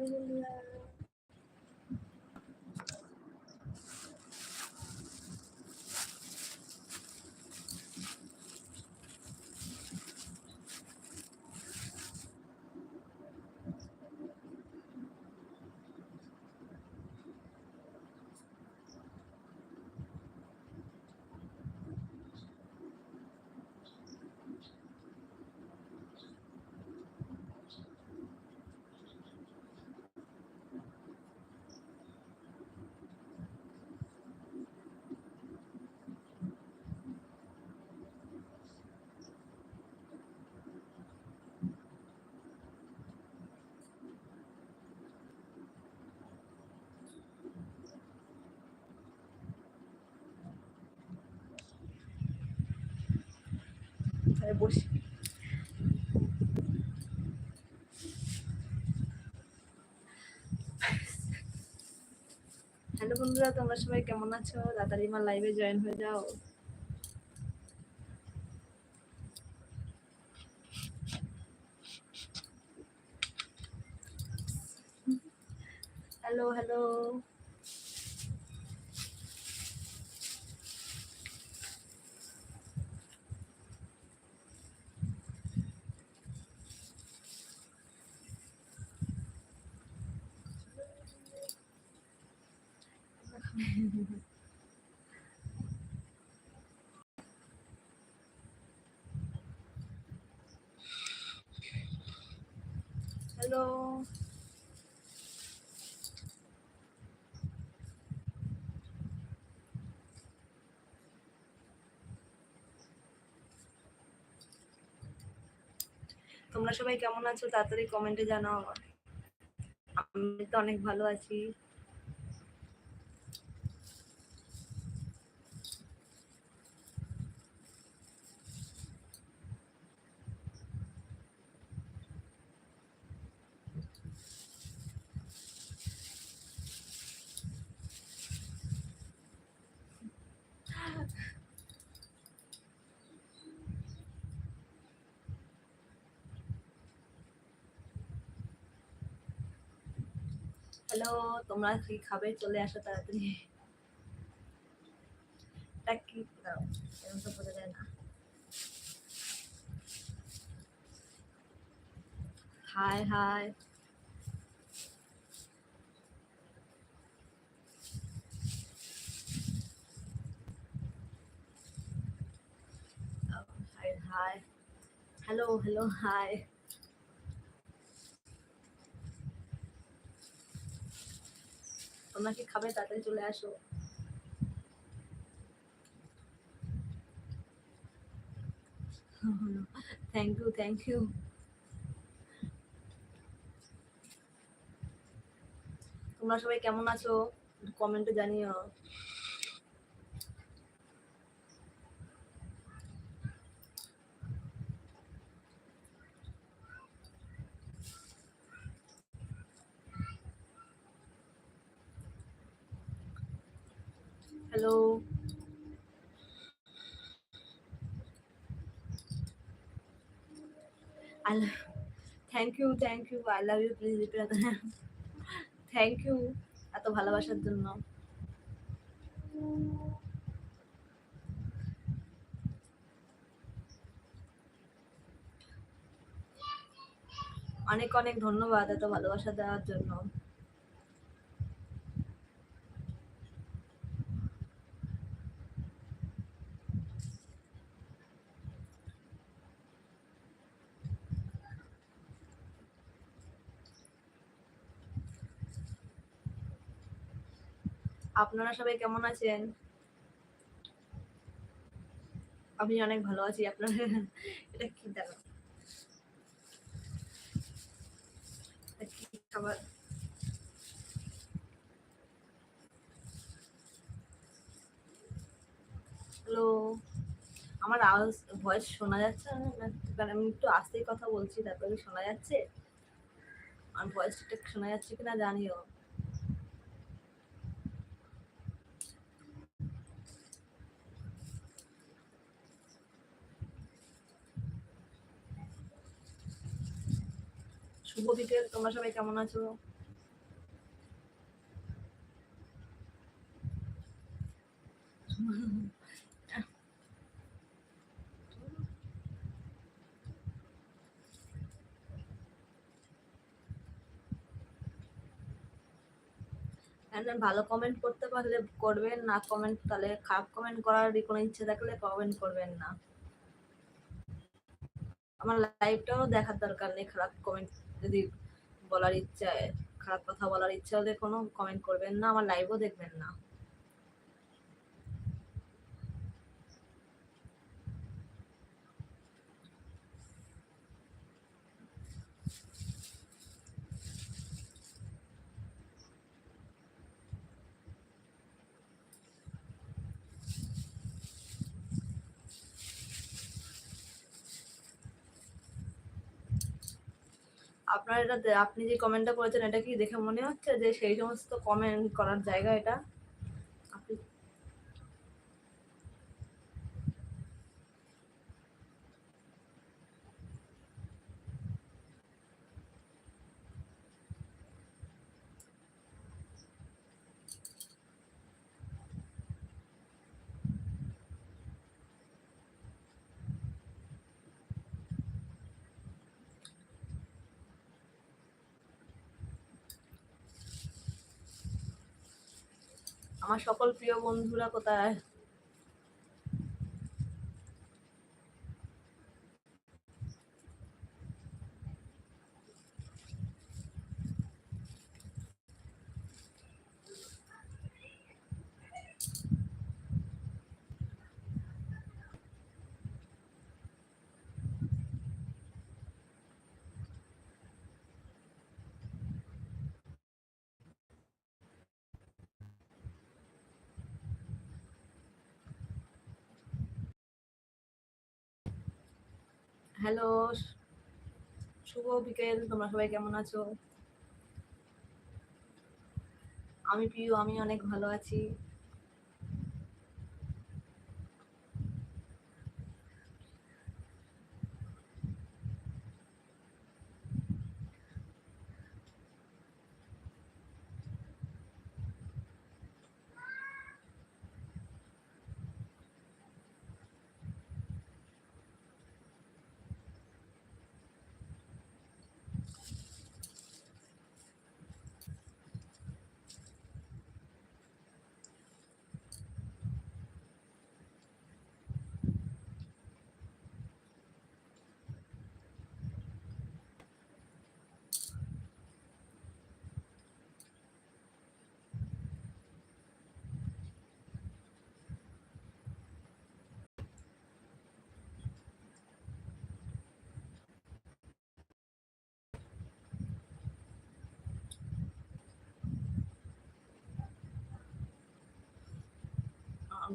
Hello বন্ধুরা তাহলে বসি। হ্যালো বন্ধুরা, তোমরা সবাই কেমন আছো? তাড়াতাড়ি আমার লাইভে জয়েন হয়ে যাও। Hello hello. হ্যালো তোমরা সবাই কেমন আছো? তাড়াতাড়ি কমেন্টে জানাও আমার আমি তো অনেক ভালো আছি। হ্যালো, তোমরা কি খাবে? চলে আসো তাড়াতাড়ি। এটা কি দাও? এরকম তো বোঝা না। Hi hi hi hello hello hi তোমরা কি খাবে, তাড়াতাড়ি চলে আসো। থ্যাংক ইউ থ্যাংক ইউ তোমরা সবাই কেমন আছো? কমেন্টে জানিও hello thank you thank you I love you please thank you এত ভালোবাসার জন্য। অনেক অনেক ধন্যবাদ এত ভালোবাসা দেওয়ার জন্য। আপনারা সবাই কেমন আছেন? আমি অনেক ভালো আছি, আপনারা? এটা কি কি খাবার? হ্যালো আমার আওয়াজ ভয়েস শোনা যাচ্ছে কারণ আমি একটু আস্তেই কথা বলছি, তারপরে শোনা যাচ্ছে? আমার ভয়েস ঠিক শোনা যাচ্ছে কিনা জানিও। তোমরা সবাই কেমন আছো? হ্যাঁ, হ্যাঁ, ভালো কমেন্ট করতে পারলে করবেন, না কমেন্ট তাহলে খারাপ কমেন্ট করার কোনো ইচ্ছে থাকলে কমেন্ট করবেন না। আমার লাইভটাও দেখার দরকার নেই, খারাপ কমেন্ট যদি বলার ইচ্ছা, খারাপ কথা বলার ইচ্ছা হলে কোনো কমেন্ট করবেন না, আমার লাইভও দেখবেন না। আপনার এটা আপনি যে কমেন্টটা করেছেন, এটা কি দেখে মনে হচ্ছে যে সেই সমস্ত কমেন্ট করার জায়গা এটা আপনি আমার সকল প্রিয় বন্ধুরা কোথায়? হ্যালো শুভ বিকেল তোমরা সবাই কেমন আছো? আমি প্রিয় আমি অনেক ভালো আছি।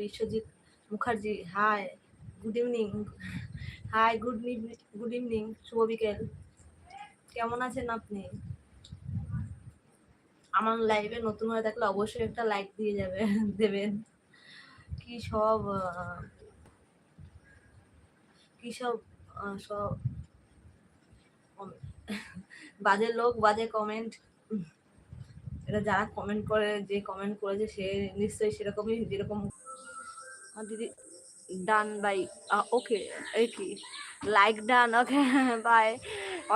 Biswajit Mukherjee hi good evening hi good evening good evening শুভ বিকেল। কেমন আছেন আপনি? আমার লাইভে নতুন হয়ে থাকলে অবশ্যই একটা লাইক দিয়ে যাবে, দেবেন। কি সব কি সব সব বাজে লোক, বাজে কমেন্ট এটা যারা কমেন্ট করে, যে কমেন্ট করেছে সে নিশ্চয়ই সেরকমই, যেরকম দিদি ডান বাই ওকে এই কি? লাইক ডান ওকে বাই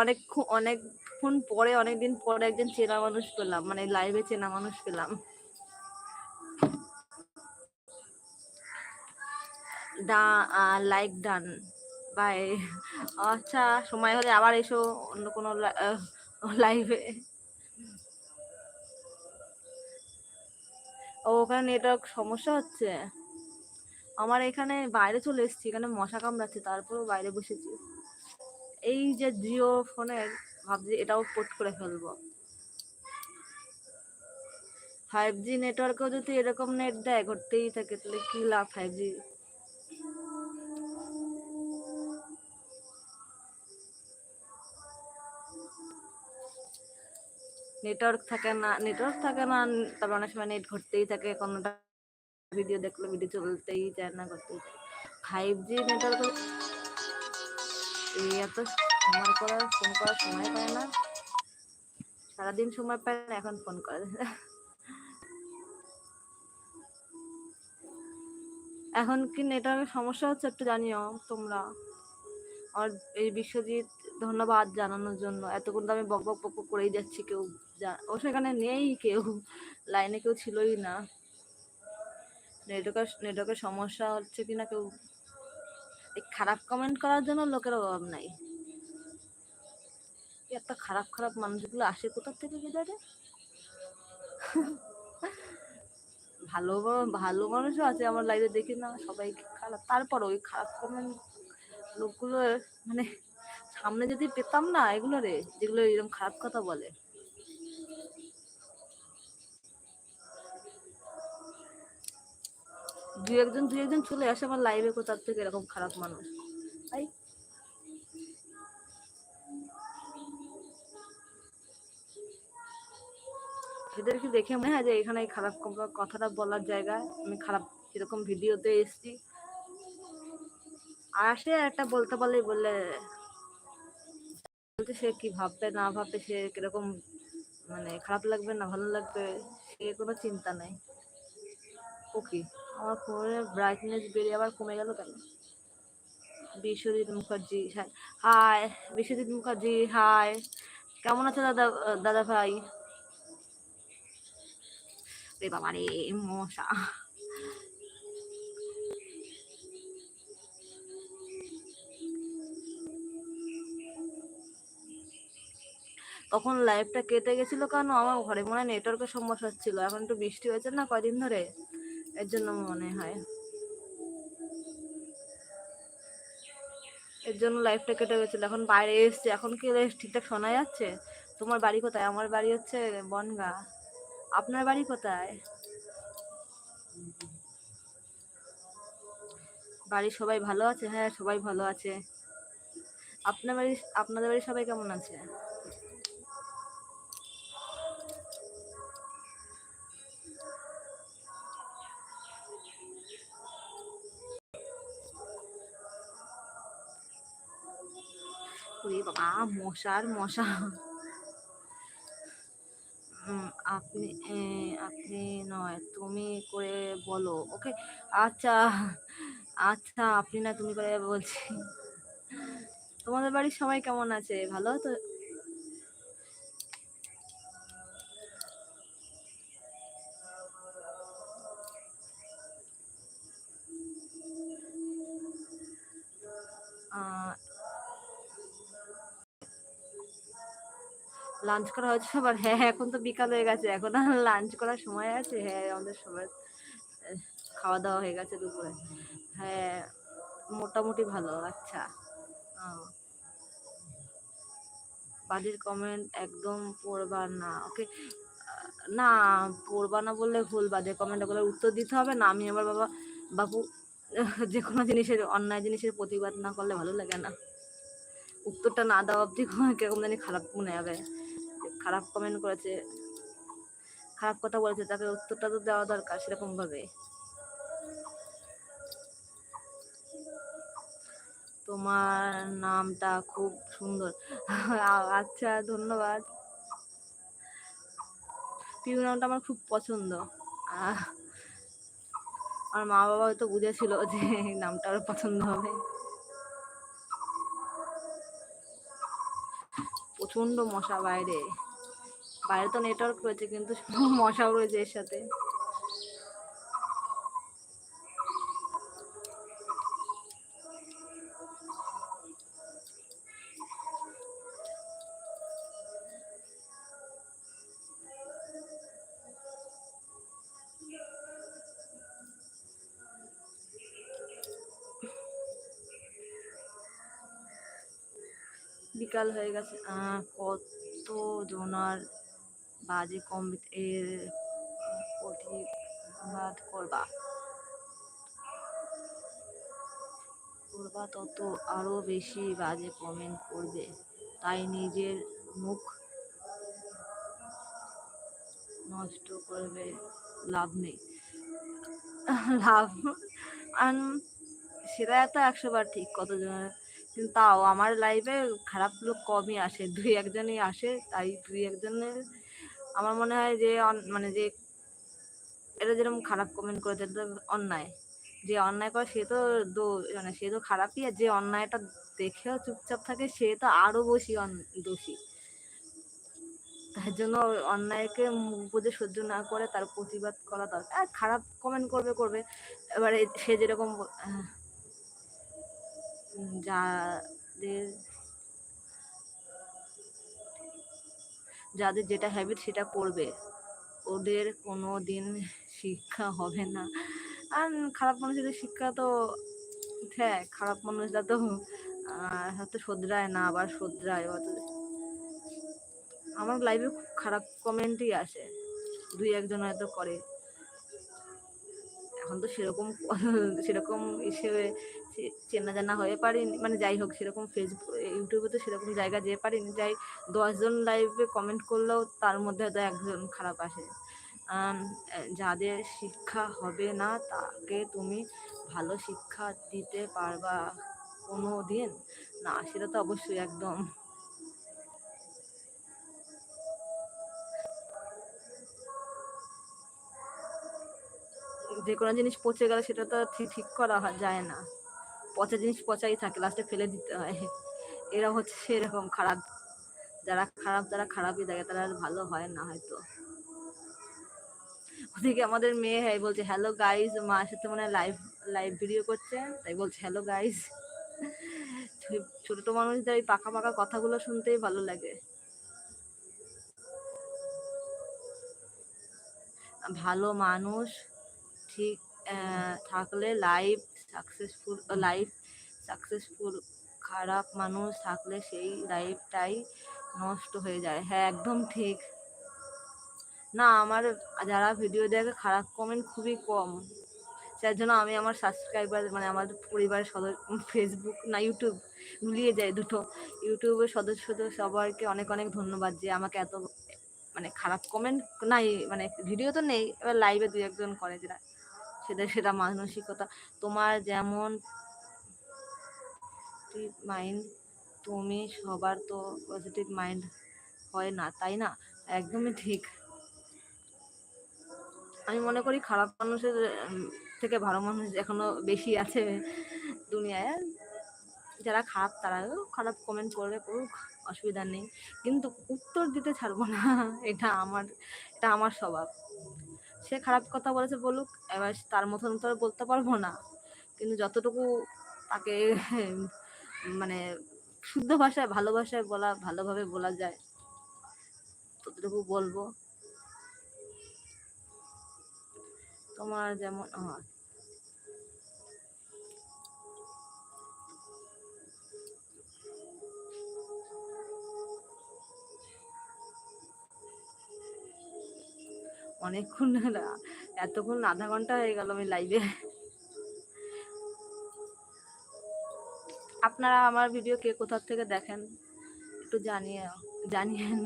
অনেক অনেকক্ষণ পরে, অনেকদিন পরে একজন চেনা মানুষ পেলাম মানে লাইভে চেনা মানুষ পেলাম। ডা লাইক ডান বাই আচ্ছা সময় হলে আবার এসো, অন্য কোনো লাইভে ও, ওখানে নেটওয়ার্ক সমস্যা হচ্ছে? আমার এখানে বাইরে চলে এসেছি, এখানে মশা কামড়াচ্ছে, তারপরেও বাইরে বসেছি। এই যে জিও ফোনের, ভাবছি এটাও পোর্ট করে ফেলব। ফাইভ জি নেটওয়ার্কেও যদি এরকম নেট দেয় ঘুরতেই থাকে, তাহলে কি লাভ ফাইভ জি নেটওয়ার্ক থাকে না নেটওয়ার্ক থাকে না, তারপর অনেক সময় নেট ঘুরতেই থাকে কোনোটা ভিডিও দেখলে ভিডিও চলতেই চায় না, করতেই চায়। ফাইভ জি নেটওয়ার্ক এত ফোন করার সময় পায় না। সারাদিন সময় পায় না, এখন ফোন করে। এখন কি নেটওয়ার্কের সমস্যা হচ্ছে একটু জানিও তোমরা। আর এই বিশ্বজিৎ, ধন্যবাদ জানানোর জন্য। এতক্ষণ আমি বক বক বক করেই যাচ্ছি কেউ। ও সেখানে নেই কেউ। লাইনে কেউ ছিলই না। নেটওয়ার্কের নেটওয়ার্কের সমস্যা হচ্ছে কিনা কেউ এই খারাপ কমেন্ট করার জন্য লোকের অভাব নাই। এত খারাপ খারাপ মানুষগুলো আসে কোথা থেকে বিদারে ভালো ভালো মানুষও আছে আমার লাইফে দেখি না সবাই খারাপ। তারপর ওই খারাপ কমেন্ট লোকগুলো মানে সামনে যদি পেতাম না এগুলো রে, যেগুলো এরকম খারাপ কথা বলে। দুই একজন দুই একজন চলে আসে আমার লাইভে কোথার থেকে এরকম খারাপ মানুষ। তাই এদেরকে দেখে মনে হয় যে এখানে খারাপ কথাটা বলার জায়গা? আমি খারাপ এরকম ভিডিওতে এসেছি। আর আসে একটা বলতে পারলেই বললে বলতে সে কি ভাববে না ভাববে সে কীরকম মানে খারাপ লাগবে না ভালো লাগবে সে কোনো চিন্তা নাই। ও কি? আমার ফোনের ব্রাইটনেস বেড়ে আবার কমে গেল কেন? বিশ্বজিৎ মুখার্জি হাই বিশ্বজিৎ মুখার্জি হাই কেমন আছে দাদা দাদা ভাই? রে বাবা রে, মশা। তখন লাইভটা কেটে গেছিল কেন? আমার ঘরে মনে হয় নেটওয়ার্কের সমস্যা ছিল এখন একটু বৃষ্টি হয়েছে না কয়দিন ধরে? এর জন্য মনে হয়। এর জন্য লাইফটা কেটে গেছিল। এখন বাইরে এসছে। এখন কি ঠিকঠাক শোনা যাচ্ছে? তোমার বাড়ি কোথায়? আমার বাড়ি হচ্ছে বনগা। আপনার বাড়ি কোথায়? বাড়ির সবাই ভালো আছে? হ্যাঁ সবাই ভালো আছে। আপনার বাড়ি আপনাদের বাড়ির সবাই কেমন আছে? ওরে বাবা, মশার মশা। আপনি আপনি নয়, তুমি করে বলো, ওকে? আচ্ছা আচ্ছা আপনি না, তুমি করে বলছি। তোমাদের বাড়ির সবাই কেমন আছে? ভালো? তো লাঞ্চ করা হয়েছে সবার। হ্যাঁ হ্যাঁ, এখন তো বিকাল হয়ে গেছে। এখন আর লাঞ্চ করার সময় আছে। হ্যাঁ আমাদের সবার খাওয়া দাওয়া হয়ে গেছে দুপুরে। হ্যাঁ মোটামুটি ভালো আচ্ছা। বাড়ির কমেন্ট একদম পড়বা না ওকে না পড়বা না বললে ভুল বাজে কমেন্টগুলো উত্তর দিতে হবে না। আমি আমার বাবা বাবু যে কোনো জিনিসের অন্যায় জিনিসের প্রতিবাদ না করলে ভালো লাগে না। উত্তরটা না দেওয়া অবধি কীরকম জানি খারাপ মনে হবে। খারাপ কমেন্ট করেছে, খারাপ কথা বলেছে, তাকে উত্তরটা তো দেওয়া দরকার সেরকম ভাবে। তোমার নামটা খুব সুন্দর। আচ্ছা ধন্যবাদ। পিউ নামটা আমার খুব পছন্দ। আমার মা বাবা হয়তো বুঝেছিল যে নামটা ওর পছন্দ হবে। প্রচণ্ড মশা বাইরে। বাইরে তো নেটওয়ার্ক রয়েছে কিন্তু মশাও রয়েছে এর সাথে। বিকাল হয়ে গেছে। কত জনার বাজে এর প্রতিবাদ করবা? করবা তত আরও বেশি বাজে কমেন্ট করবে। তাই নিজের মুখ নষ্ট করবে, লাভ নেই। লাভ? সেটা তো একশো বার ঠিক কতজনের কিন্তু তাও আমার লাইফে খারাপ লোক কমই আসে। দুই একজনই আসে, তাই দুই একজনের আমার মনে হয় যে মানে যে এটা যেরকম খারাপ কমেন্ট করে এটা অন্যায়। যে অন্যায় করে, সে তো মানে সে তো খারাপই, আর যে অন্যায়টা দেখেও চুপচাপ থাকে, সে তো আরও বেশি দোষী। তার জন্য অন্যায়কে বুঝে সহ্য না করে, তার প্রতিবাদ করা দরকার। আর খারাপ কমেন্ট করবে করবে। এবারে সে যেরকম যাদের যাদের যেটা হ্যাবিট সেটা করবে, ওদের কোনো দিন শিক্ষা হবে না। আর খারাপ মানুষদের শিক্ষা তো হ্যাঁ খারাপ মানুষরা তো হয়তো শোধরায় না, আবার শোধরায় হয়তো। আমার লাইভে খুব খারাপ কমেন্টই আসে। দুই একজন হয়তো করে। এখন তো সেরকম সেরকম হিসেবে চেনা জানা হয়ে পারিনি মানে যাই হোক সেরকম ফেসবুক ইউটিউবে তো সেরকম জায়গা যেয়ে পারিনি, যাই দশজন লাইভে কমেন্ট করলেও তার মধ্যে হয়তো একজন খারাপ আসে যাদের শিক্ষা হবে না তাকে তুমি ভালো শিক্ষা দিতে পারবা কোনো দিন না, সেটা তো অবশ্যই একদম। যে কোনো জিনিস পচে গেলে সেটা তো ঠিক করা যায় না। পচা জিনিস পচাই থাকে লাস্টে ফেলে দিতে হয়। এরা হচ্ছে সেরকম খারাপ। যারা খারাপ যারা খারাপই দেখে তারা ভালো হয় না হয়তো। ওদিকে আমাদের মেয়ে হ্যাঁ বলছে হ্যালো গাইজ মার সাথে মানে লাইভ লাইভ ভিডিও করছে। তাই বলছে হ্যালো গাইজ ছোট মানুষদের এই পাকা পাকা কথাগুলো শুনতেই ভালো লাগে। ভালো মানুষ, ঠিক থাকলে লাইফ সাকসেসফুল লাইফ সাকসেসফুল খারাপ মানুষ থাকলে সেই লাইফটাই নষ্ট হয়ে যায়। হ্যাঁ একদম ঠিক। না, আমার যারা ভিডিও দেখে খারাপ কমেন্ট খুবই কম। যার জন্য আমি আমার সাবস্ক্রাইবার মানে আমার পরিবারের সদস্য ফেসবুক না ইউটিউব গুলিয়ে যায় দুটো। ইউটিউবের সদস্যদের সবাইকে অনেক অনেক ধন্যবাদ যে আমাকে এত মানে খারাপ কমেন্ট নাই মানে ভিডিও তো নেই। এবার লাইভে দু একজন করে যেটা সেটা সেটা মানসিকতা। তোমার যেমন মাইন্ড তুমি সবার তো পজিটিভ মাইন্ড হয় না, তাই না? একদমই ঠিক। আমি মনে করি খারাপ মানুষের থেকে ভালো মানুষ এখনও বেশি আছে দুনিয়ায়। যারা খারাপ, তারাও খারাপ কমেন্ট করবে, করুক, অসুবিধা নেই। কিন্তু উত্তর দিতে ছাড়বো না। এটা আমার এটা আমার স্বভাব। সে খারাপ কথা বলেছে বলুক, এবার তার মতন তো বলতে পারব না। কিন্তু যতটুকু তাকে মানে শুদ্ধ ভাষায় ভালোবাসায় বলা, ভালোভাবে বলা যায়, ততটুকু বলব। তোমার যেমন অনেকক্ষণ এতক্ষণ আধা ঘণ্টা হয়ে গেল আমি লাইভে আপনারা আমার ভিডিও কে কোথা থেকে দেখেন? একটু জানিয়ে জানিয়েন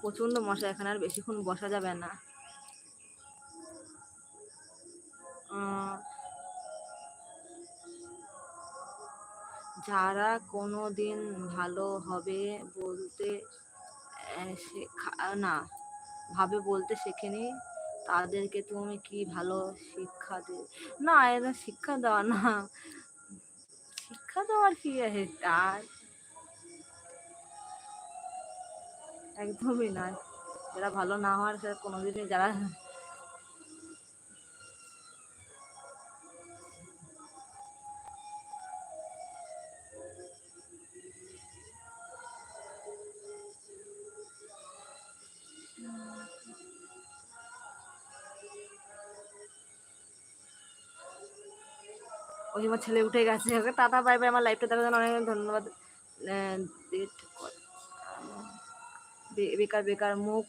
প্রচণ্ড মশা, এখানে আর বেশিক্ষণ বসা যাবে না। যারা কোনো দিন ভালো হবে বলতে শেখা না, ভাবে বলতে শেখেনি। তাদেরকে তুমি কি ভালো শিক্ষা দে, না এটা শিক্ষা দেওয়া না। শিক্ষা দেওয়ার কি আছে? তার একদমই নয়। যারা ভালো না হওয়ার কোনোদিনই যারা ওই আমার ছেলে উঠে গেছে। ওকে টাটা বাই বাই আমার লাইফটা দেখার জন্য অনেক অনেক ধন্যবাদ। বেকার বেকার মুখ,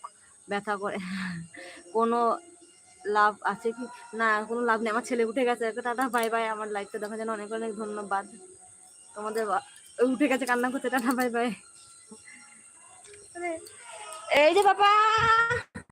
ব্যথা করে। কোনো লাভ আছে কি? না, কোনো লাভ নেই। আমার ছেলে উঠে গেছে। ওকে টাটা বাই বাই আমার লাইফটা দেখার জন্য অনেক অনেক ধন্যবাদ। তোমাদের উঠে গেছে, কান্না করতে টাটা বাই বাই এই যে বাবা!